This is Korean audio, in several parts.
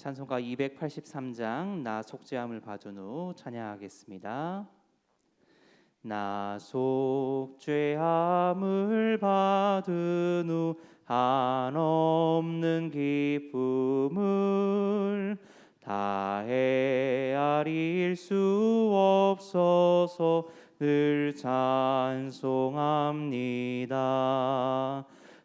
찬송가 283장 나 속죄함을 받은 후 찬양하겠습니다. 나 속죄함을 받은 후 한없는 기쁨을 다 헤아릴 수 없어서 늘 찬송합니다.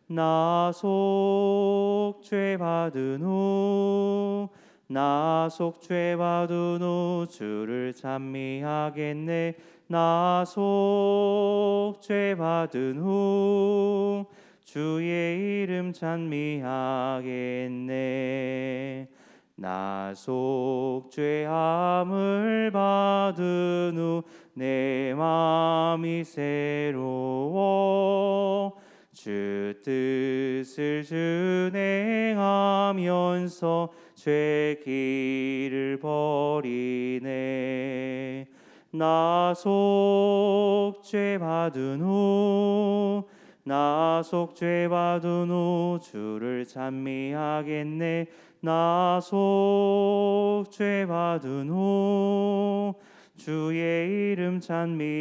나 속죄 받은 후, 나 속죄 받은 후 주를 찬미하겠네. 나 속죄 받은 후, 주의 이름 찬미하겠네. 나 속죄함을 받은 후 내 마음이 새로워 주 뜻을 준행하면서 죄 길을 버리네. 나 속 죄 받은 후 나 속 죄 받은 후 주를 찬미하겠네. 나 속 죄 받은 후 주의 이름 찬미하겠네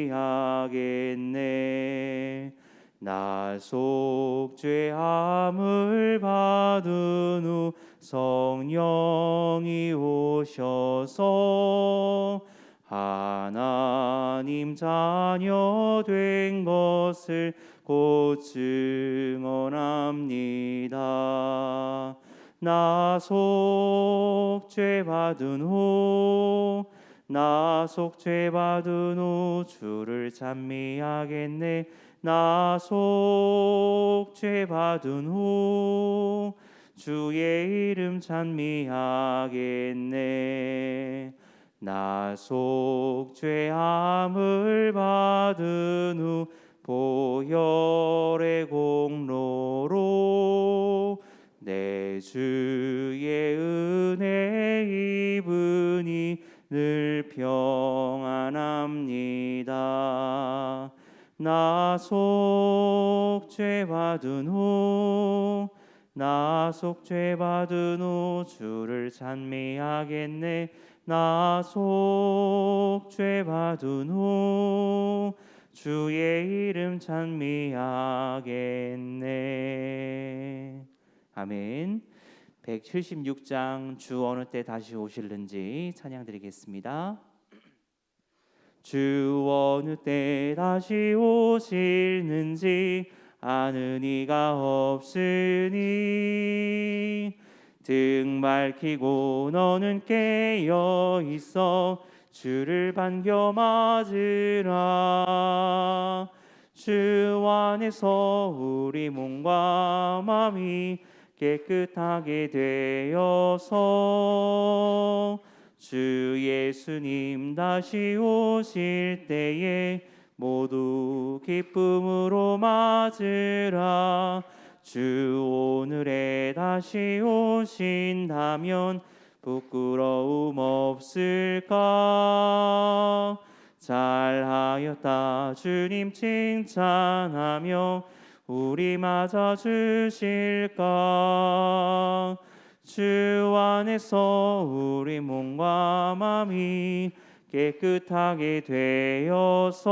나 속 죄함을 받은 후 성령이 오셔서 하나님 자녀 된 것을 곧 증언합니다. 나 속 죄 받은 후, 나 속 죄 받은 후 주를 찬미하겠네. 나 속죄 받은 후 주의 이름 찬미하겠네. 나 속죄함을 받은 후 보혈의 공로로 내 주의 은혜 입으니 늘 평안합니다 나 속 죄 받은 후, 나 속 죄 받은 후 주를 찬미하겠네. 나 속 죄 받은 후 주의 이름 찬미하겠네. 아멘. 176장 주 어느 때 다시 오실는지 찬양 드리겠습니다. 주 어느 때 다시 오실는지 아는 이가 없으니 등 밝히고 너는 깨어 있어 주를 반겨 맞으라. 주 안에서 우리 몸과 마음이 깨끗하게 되어서 주 예수님 다시 오실 때에 모두 기쁨으로 맞으라. 주 오늘에 다시 오신다면 부끄러움 없을까? 잘하였다. 주님 칭찬하며 우리 맞아 주실까 주 안에서 우리 몸과 마음이 깨끗하게 되어서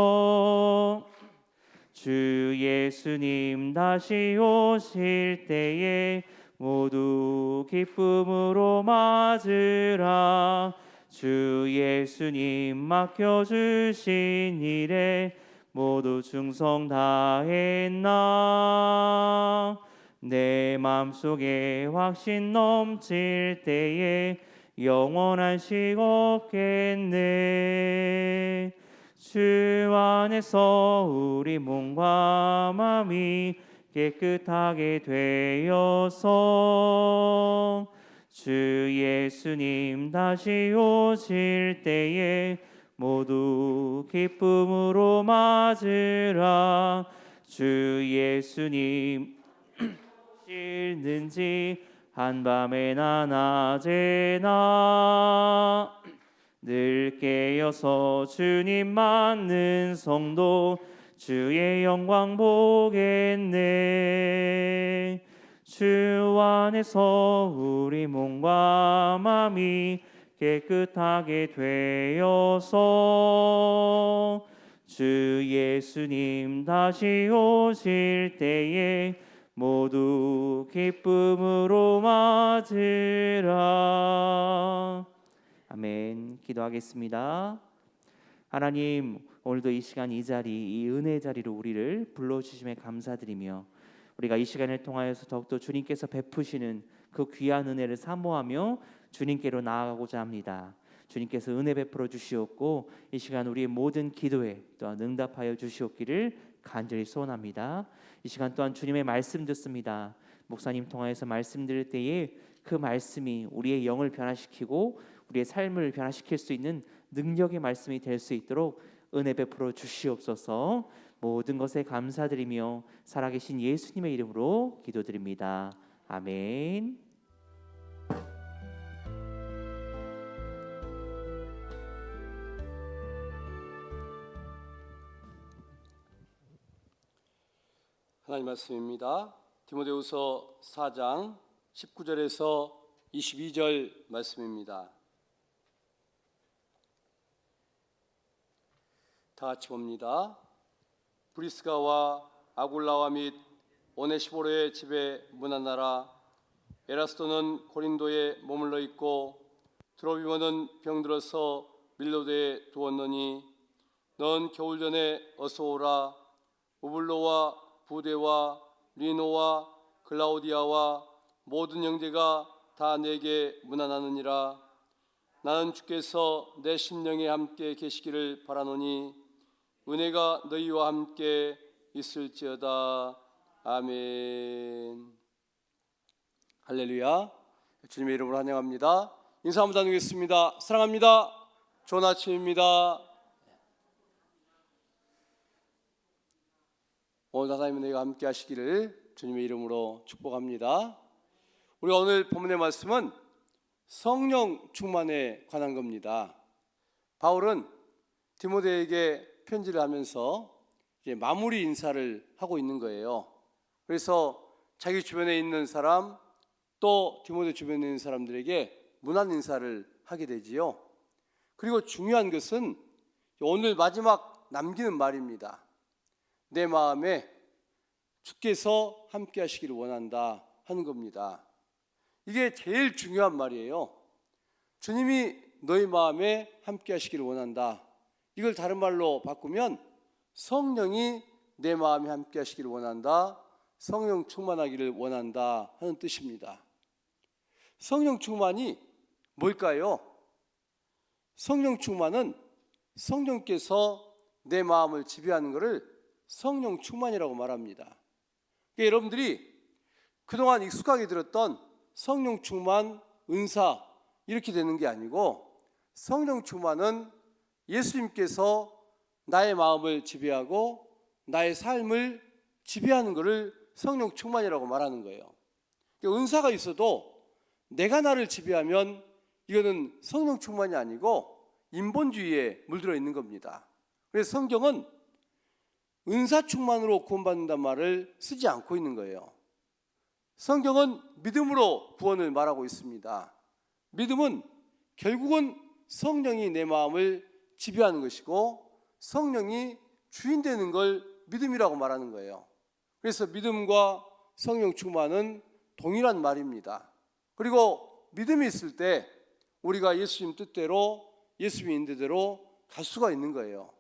주 예수님 다시 오실 때에 모두 기쁨으로 맞으라. 주 예수님 맡겨 주신 일에 모두 충성 다했나 내 맘속에 확신 넘칠 때에 영원한 식 없겠네. 주 안에서 우리 몸과 마음이 깨끗하게 되어서 주 예수님 다시 오실 때에 모두 기쁨으로 맞으라. 주 예수님 실는지 한밤에 나 낮에나 늘 깨어서 주님 맞는 성도 주의 영광 보겠네. 주 안에서 우리 몸과 마음이 깨끗하게 되어서 주 예수님 다시 오실 때에 모두 기쁨으로 맞으라. 아멘. 기도하겠습니다. 하나님 오늘도 이 시간 이 자리 이 은혜의 자리로 우리를 불러주심에 감사드리며 우리가 이 시간을 통하여서 더욱더 주님께서 베푸시는 그 귀한 은혜를 사모하며 주님께로 나아가고자 합니다. 주님께서 은혜 베풀어 주시옵고 이 시간 우리의 모든 기도에 또한 응답하여 주시옵기를 간절히 소원합니다. 이 시간 또한 주님의 말씀 듣습니다. 목사님 통하여서 말씀 들을 때에 그 말씀이 우리의 영을 변화시키고 우리의 삶을 변화시킬 수 있는 능력의 말씀이 될 수 있도록 은혜 베풀어 주시옵소서. 모든 것에 감사드리며 살아계신 예수님의 이름으로 기도드립니다. 아멘. 하나님 말씀입니다. 디모데후서 4장 19절에서 22절 말씀입니다. 다 같이 봅니다. 브리스가와 아굴라와 및 오네시보로의 집에 문안나라 에라스도는 고린도에 머물러 있고 드로비모는 병들어서 밀로드에 두었느니 넌 겨울 전에 어서 오라 우블로와 부대와 리노와 글라우디아와 모든 형제가 다 내게 문안하느니라. 나는 주께서 내 심령에 함께 계시기를 바라노니 은혜가 너희와 함께 있을지어다. 아멘. 할렐루야. 주님의 이름으로 환영합니다. 인사 한번 나누겠습니다. 사랑합니다. 좋은 아침입니다 오늘 하나님은 내가 함께 하시기를 주님의 이름으로 축복합니다. 우리가 오늘 본문의 말씀은 성령 충만에 관한 겁니다. 바울은 디모데에게 편지를 하면서 마무리 인사를 하고 있는 거예요. 그래서 자기 주변에 있는 사람 또 디모데 주변에 있는 사람들에게 문안 인사를 하게 되지요. 그리고 중요한 것은 오늘 마지막 남기는 말입니다. 내 마음에 주께서 함께 하시기를 원한다 하는 겁니다. 이게 제일 중요한 말이에요. 주님이 너희 마음에 함께 하시기를 원한다. 이걸 다른 말로 바꾸면 성령이 내 마음에 함께 하시기를 원한다. 성령 충만하기를 원한다 하는 뜻입니다. 성령 충만이 뭘까요? 성령 충만은 성령께서 내 마음을 지배하는 것을 성령 충만이라고 말합니다. 그러니까 여러분들이 그동안 익숙하게 들었던 성령 충만, 은사 이렇게 되는 게 아니고 성령 충만은 예수님께서 나의 마음을 지배하고 나의 삶을 지배하는 것을 성령 충만이라고 말하는 거예요. 그러니까 은사가 있어도 내가 나를 지배하면 이거는 성령 충만이 아니고 인본주의에 물들어 있는 겁니다. 그래서 성경은 은사 충만으로 구원받는단 말을 쓰지 않고 있는 거예요. 성경은 믿음으로 구원을 말하고 있습니다. 믿음은 결국은 성령이 내 마음을 지배하는 것이고 성령이 주인 되는 걸 믿음이라고 말하는 거예요. 그래서 믿음과 성령 충만은 동일한 말입니다. 그리고 믿음이 있을 때 우리가 예수님 뜻대로 예수님 인도대로 갈 수가 있는 거예요.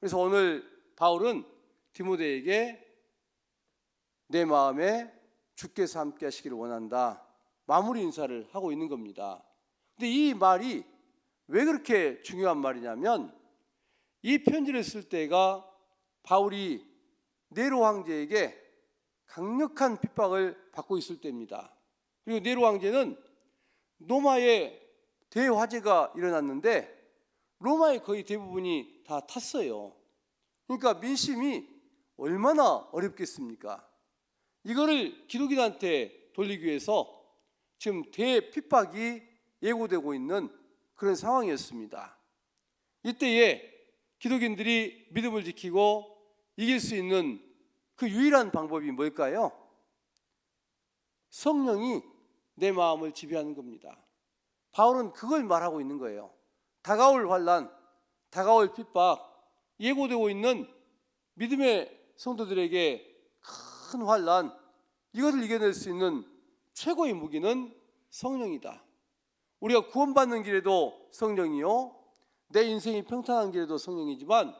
그래서 오늘 바울은 디모데에게 내 마음에 주께서 함께 하시기를 원한다. 마무리 인사를 하고 있는 겁니다. 근데 이 말이 왜 그렇게 중요한 말이냐면 이 편지를 쓸 때가 바울이 네로 황제에게 강력한 핍박을 받고 있을 때입니다. 그리고 네로 황제는 로마에 대화재가 일어났는데 로마의 거의 대부분이 다 탔어요. 그러니까 민심이 얼마나 어렵겠습니까? 이거를 기독인한테 돌리기 위해서 지금 대핍박이 예고되고 있는 그런 상황이었습니다. 이때에 기독인들이 믿음을 지키고 이길 수 있는 그 유일한 방법이 뭘까요? 성령이 내 마음을 지배하는 겁니다. 바울은 그걸 말하고 있는 거예요. 다가올 환란, 다가올 핍박, 예고되고 있는 믿음의 성도들에게 큰 환란, 이것을 이겨낼 수 있는 최고의 무기는 성령이다. 우리가 구원받는 길에도 성령이요, 내 인생이 평탄한 길에도 성령이지만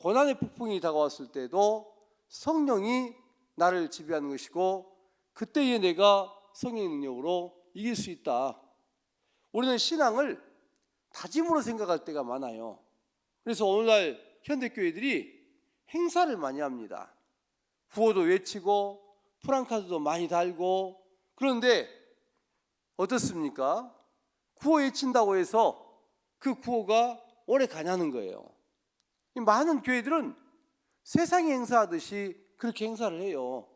고난의 폭풍이 다가왔을 때도 성령이 나를 지배하는 것이고 그때에 내가 성령의 능력으로 이길 수 있다. 우리는 신앙을 다짐으로 생각할 때가 많아요. 그래서 오늘날 현대 교회들이 행사를 많이 합니다. 구호도 외치고 프랑카드도 많이 달고 그런데 어떻습니까? 구호 외친다고 해서 그 구호가 오래 가냐는 거예요. 이 많은 교회들은 세상에 행사하듯이 그렇게 행사를 해요.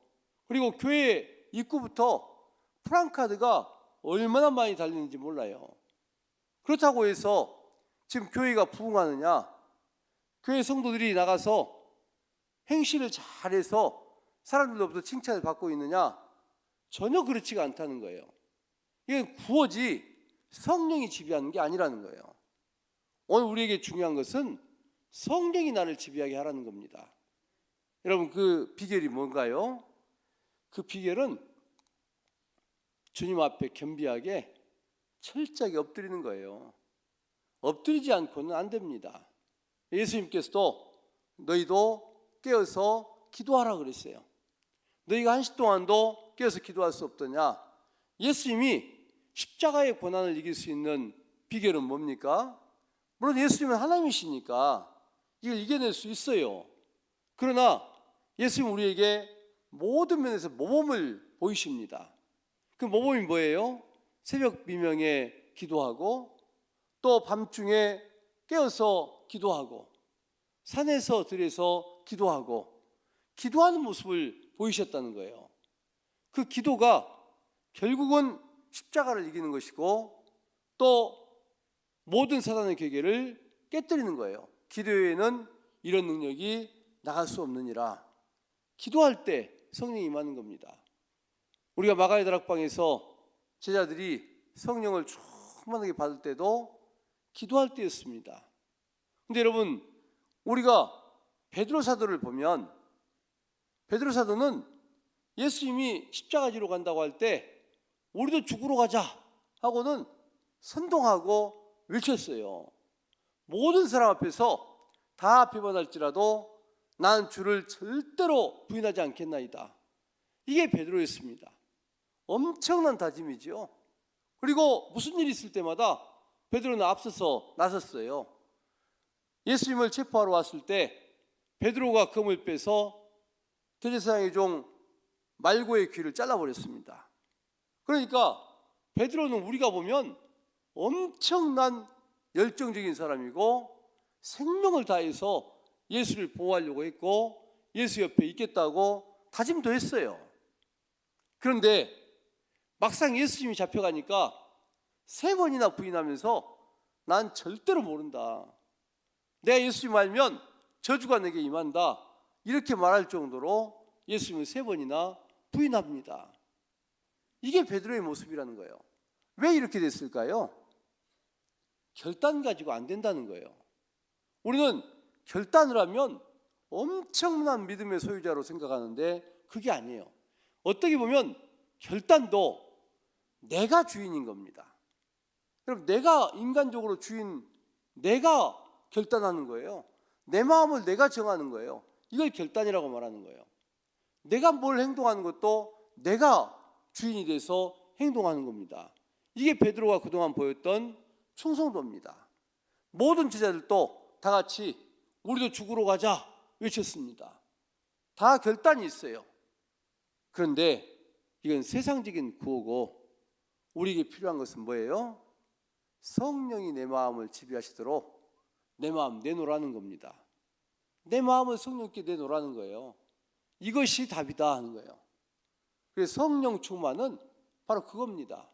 그리고 교회 입구부터 프랑카드가 얼마나 많이 달리는지 몰라요. 그렇다고 해서 지금 교회가 부흥하느냐? 교회 성도들이 나가서 행실을 잘해서 사람들로부터 칭찬을 받고 있느냐? 전혀 그렇지가 않다는 거예요. 이게 구호지 성령이 지배하는 게 아니라는 거예요. 오늘 우리에게 중요한 것은 성령이 나를 지배하게 하라는 겁니다. 여러분 그 비결이 뭔가요? 그 비결은 주님 앞에 겸비하게 철저하게 엎드리는 거예요. 엎드리지 않고는 안 됩니다. 예수님께서도 너희도 깨어서 기도하라 그랬어요. 너희가 한 시 동안도 깨어서 기도할 수 없더냐? 예수님이 십자가의 고난을 이길 수 있는 비결은 뭡니까? 물론 예수님은 하나님이시니까 이걸 이겨낼 수 있어요. 그러나 예수님 우리에게 모든 면에서 모범을 보이십니다. 그 모범이 뭐예요? 새벽 비명에 기도하고 또 밤중에 깨어서 기도하고 산에서 들에서 기도하고 기도하는 모습을 보이셨다는 거예요. 그 기도가 결국은 십자가를 이기는 것이고 또 모든 사단의 계계를 깨뜨리는 거예요. 기도에는 이런 능력이 나갈 수 없느니라. 기도할 때 성령이 임하는 겁니다. 우리가 마가의 다락방에서 제자들이 성령을 충만하게 받을 때도 기도할 때였습니다. 근데 여러분 우리가 베드로 사도를 보면 베드로 사도는 예수님이 십자가 지로 간다고 할 때 우리도 죽으러 가자 하고는 선동하고 외쳤어요. 모든 사람 앞에서 다 비판할지라도 난 주를 절대로 부인하지 않겠나이다. 이게 베드로였습니다. 엄청난 다짐이지요. 그리고 무슨 일이 있을 때마다 베드로는 앞서서 나섰어요. 예수님을 체포하러 왔을 때 베드로가 금을 빼서 대제사장의 종 말고의 귀를 잘라버렸습니다. 그러니까 베드로는 우리가 보면 엄청난 열정적인 사람이고 생명을 다해서 예수를 보호하려고 했고 예수 옆에 있겠다고 다짐도 했어요. 그런데 막상 예수님이 잡혀가니까 세 번이나 부인하면서 난 절대로 모른다. 내가 예수님 알면 저주가 내게 임한다. 이렇게 말할 정도로 예수님을 세 번이나 부인합니다. 이게 베드로의 모습이라는 거예요. 왜 이렇게 됐을까요? 결단 가지고 안 된다는 거예요. 우리는 결단을 하면 엄청난 믿음의 소유자로 생각하는데 그게 아니에요. 어떻게 보면 결단도 내가 주인인 겁니다. 그럼 내가 인간적으로 주인, 내가 결단하는 거예요. 내 마음을 내가 정하는 거예요. 이걸 결단이라고 말하는 거예요. 내가 뭘 행동하는 것도 내가 주인이 돼서 행동하는 겁니다. 이게 베드로가 그동안 보였던 충성도입니다. 모든 제자들도 다 같이 우리도 죽으러 가자 외쳤습니다. 다 결단이 있어요. 그런데 이건 세상적인 구호고 우리에게 필요한 것은 뭐예요? 성령이 내 마음을 지배하시도록 내 마음 내놓으라는 겁니다. 내 마음을 성령께 내놓으라는 거예요. 이것이 답이다 하는 거예요. 그래서 성령 충만은 바로 그겁니다.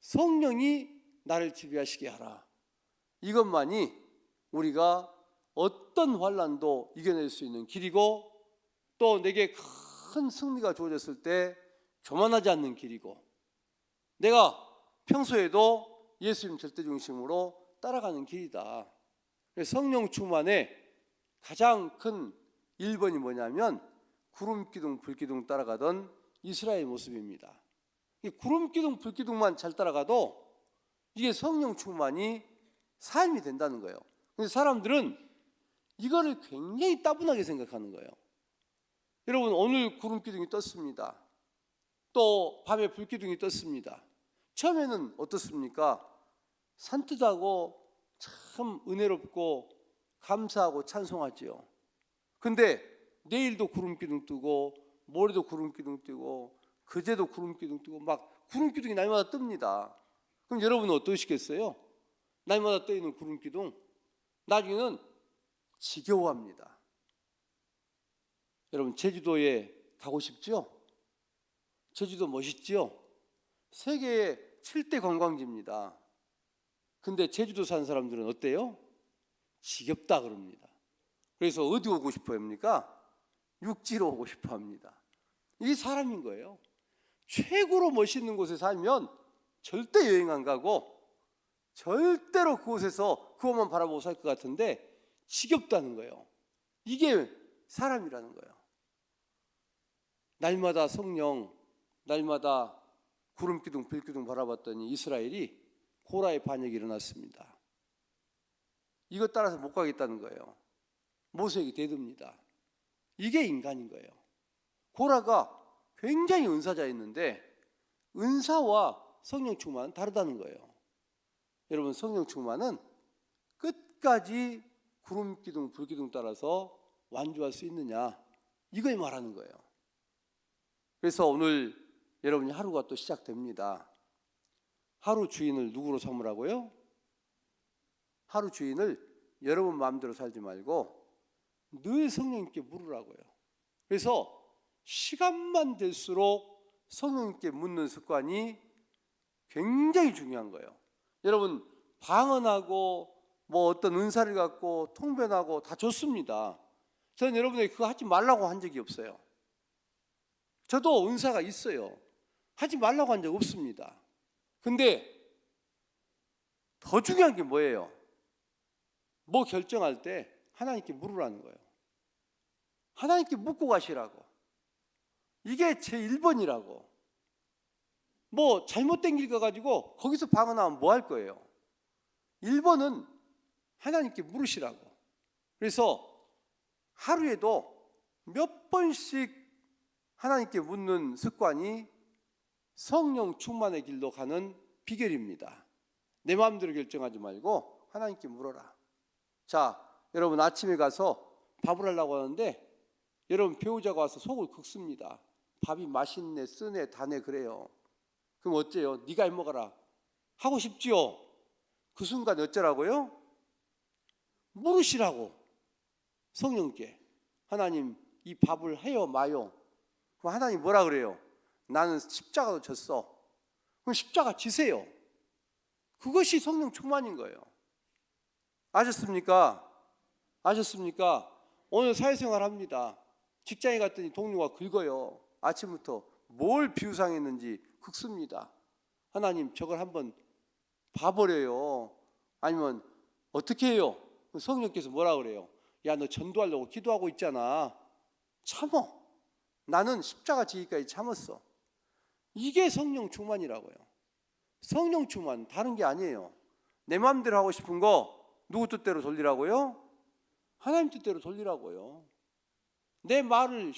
성령이 나를 지배하시게 하라. 이것만이 우리가 어떤 환란도 이겨낼 수 있는 길이고 또 내게 큰 승리가 주어졌을 때 교만하지 않는 길이고 내가 평소에도 예수님 절대 중심으로 따라가는 길이다. 성령 충만의 가장 큰 1번이 뭐냐면 구름 기둥 불 기둥 따라가던 이스라엘 모습입니다. 이 구름 기둥 불 기둥만 잘 따라가도 이게 성령 충만이 삶이 된다는 거예요. 근데 사람들은 이거를 굉장히 따분하게 생각하는 거예요. 여러분 오늘 구름 기둥이 떴습니다. 또 밤에 불 기둥이 떴습니다. 처음에는 어떻습니까? 산뜻하고 참 은혜롭고 감사하고 찬송하지요. 근데 내일도 구름 기둥 뜨고 모레도 구름 기둥 뜨고 그제도 구름 기둥 뜨고 막 구름 기둥이 날마다 뜹니다. 그럼 여러분은 어떠시겠어요? 날마다 떠 있는 구름 기둥 나중에는 지겨워합니다. 여러분 제주도에 가고 싶죠? 제주도 멋있지요? 세계의 7대 관광지입니다. 근데 제주도 사는 사람들은 어때요? 지겹다 그럽니다. 그래서 어디 오고 싶어 합니까? 육지로 오고 싶어 합니다. 이게 사람인 거예요. 최고로 멋있는 곳에 살면 절대 여행 안 가고 절대로 그곳에서 그것만 바라보고 살 것 같은데 지겹다는 거예요. 이게 사람이라는 거예요. 날마다 성령, 날마다 구름 기둥, 불 기둥 바라봤더니 이스라엘이 고라의 반역이 일어났습니다. 이것 따라서 못 가겠다는 거예요. 모세에게 대듭니다. 이게 인간인 거예요. 고라가 굉장히 은사자였는데 은사와 성령 충만은 다르다는 거예요. 여러분 성령 충만은 끝까지 구름 기둥, 불 기둥 따라서 완주할 수 있느냐 이걸 말하는 거예요. 그래서 오늘 여러분이 하루가 또 시작됩니다. 하루 주인을 누구로 삼으라고요? 하루 주인을 여러분 마음대로 살지 말고 늘 성령님께 물으라고요. 그래서 시간만 될수록 성령님께 묻는 습관이 굉장히 중요한 거예요. 여러분 방언하고 뭐 어떤 은사를 갖고 통변하고 다 좋습니다. 저는 여러분에게 그거 하지 말라고 한 적이 없어요. 저도 은사가 있어요. 하지 말라고 한 적 없습니다. 근데 더 중요한 게 뭐예요? 뭐 결정할 때 하나님께 물으라는 거예요. 하나님께 묻고 가시라고. 이게 제 1번이라고. 뭐 잘못된 길 가가지고 거기서 방언하면 뭐 할 거예요? 1번은 하나님께 물으시라고. 그래서 하루에도 몇 번씩 하나님께 묻는 습관이 성령 충만의 길로 가는 비결입니다. 내 마음대로 결정하지 말고 하나님께 물어라. 자, 여러분 아침에 가서 밥을 하려고 하는데 여러분 배우자가 와서 속을 긁습니다. 밥이 맛있네, 쓰네, 다네 그래요. 그럼 어째요? 네가 해 먹어라. 하고 싶지요? 그 순간 어쩌라고요? 물으시라고 성령께 하나님 이 밥을 해요 마요? 그럼 하나님 뭐라 그래요? 나는 십자가도 졌어. 그럼 십자가 지세요. 그것이 성령 충만인 거예요. 아셨습니까? 아셨습니까? 오늘 사회생활 합니다. 직장에 갔더니 동료가 긁어요. 아침부터 뭘 비우상했는지 긁습니다. 하나님 저걸 한번 봐버려요. 아니면 어떻게 해요? 성령께서 뭐라 그래요? 야 너 전도하려고 기도하고 있잖아. 참어. 나는 십자가 지기까지 참았어. 이게 성령 충만이라고요. 성령 충만 다른 게 아니에요. 내 마음대로 하고 싶은 거 누구 뜻대로 돌리라고요? 하나님 뜻대로 돌리라고요. 내 말을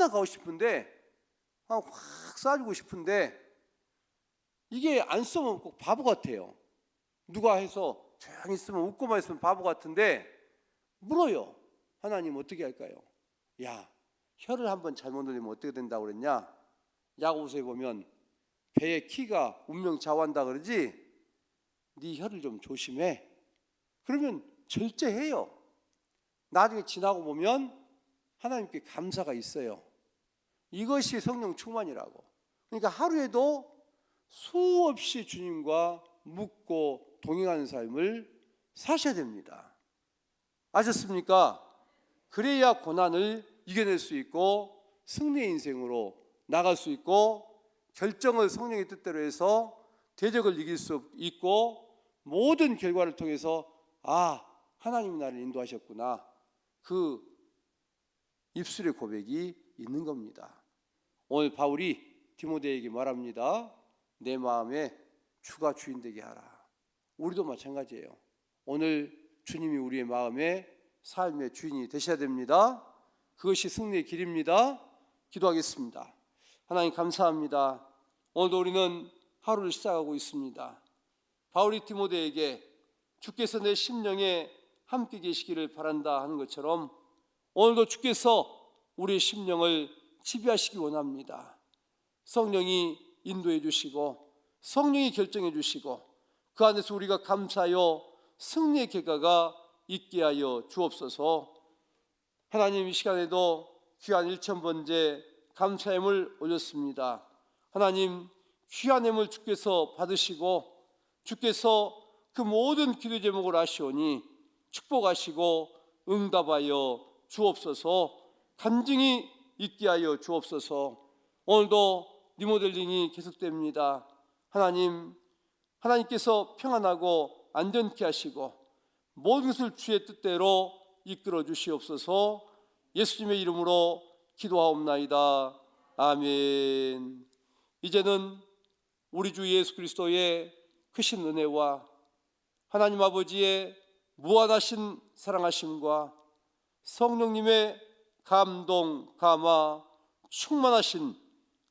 하고 싶은데 아, 확 쏴주고 싶은데 이게 안 쓰면 꼭 바보 같아요. 누가 해서 조용히 있으면 웃고만 있으면 바보 같은데 물어요. 하나님 어떻게 할까요? 야 혀를 한번 잘못 돌리면 어떻게 된다고 그랬냐? 야고보서에 보면 배의 키가 운명 좌우한다 그러지. 네 혀를 좀 조심해. 그러면 절제해요. 나중에 지나고 보면 하나님께 감사가 있어요. 이것이 성령 충만이라고. 그러니까 하루에도 수없이 주님과 묻고 동행하는 삶을 사셔야 됩니다. 아셨습니까? 그래야 고난을 이겨낼 수 있고 승리의 인생으로 나갈 수 있고 결정을 성령의 뜻대로 해서 대적을 이길 수 있고 모든 결과를 통해서 아 하나님이 나를 인도하셨구나 그 입술의 고백이 있는 겁니다. 오늘 바울이 디모데에게 말합니다. 내 마음에 주가 주인 되게 하라. 우리도 마찬가지예요. 오늘 주님이 우리의 마음에 삶의 주인이 되셔야 됩니다. 그것이 승리의 길입니다. 기도하겠습니다. 하나님 감사합니다. 오늘도 우리는 하루를 시작하고 있습니다. 바울이 디모데에게 주께서 내 심령에 함께 계시기를 바란다 하는 것처럼 오늘도 주께서 우리의 심령을 지배하시기 원합니다. 성령이 인도해 주시고 성령이 결정해 주시고 그 안에서 우리가 감사하여 승리의 결과가 있게 하여 주옵소서. 하나님 이 시간에도 귀한 일천 번째 감사함을 올렸습니다. 하나님 귀한 힘을 주께서 받으시고 주께서 그 모든 기도 제목을 아시오니 축복하시고 응답하여 주옵소서 간증이 있게 하여 주옵소서. 오늘도 리모델링이 계속됩니다. 하나님 하나님께서 평안하고 안전케 하시고 모든 것을 주의 뜻대로 이끌어 주시옵소서. 예수님의 이름으로 기도하옵나이다. 아멘. 이제는 우리 주 예수 그리스도의 크신 은혜와 하나님 아버지의 무한하신 사랑하심과 성령님의 감동, 감화, 충만하신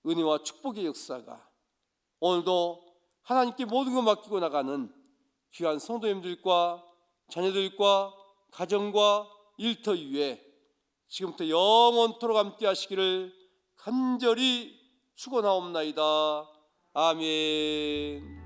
은혜와 축복의 역사가 오늘도 하나님께 모든 것 맡기고 나가는 귀한 성도님들과 자녀들과 가정과 일터 위에 지금부터 영원토록 함께 하시기를 간절히 축원하옵나이다. 아멘.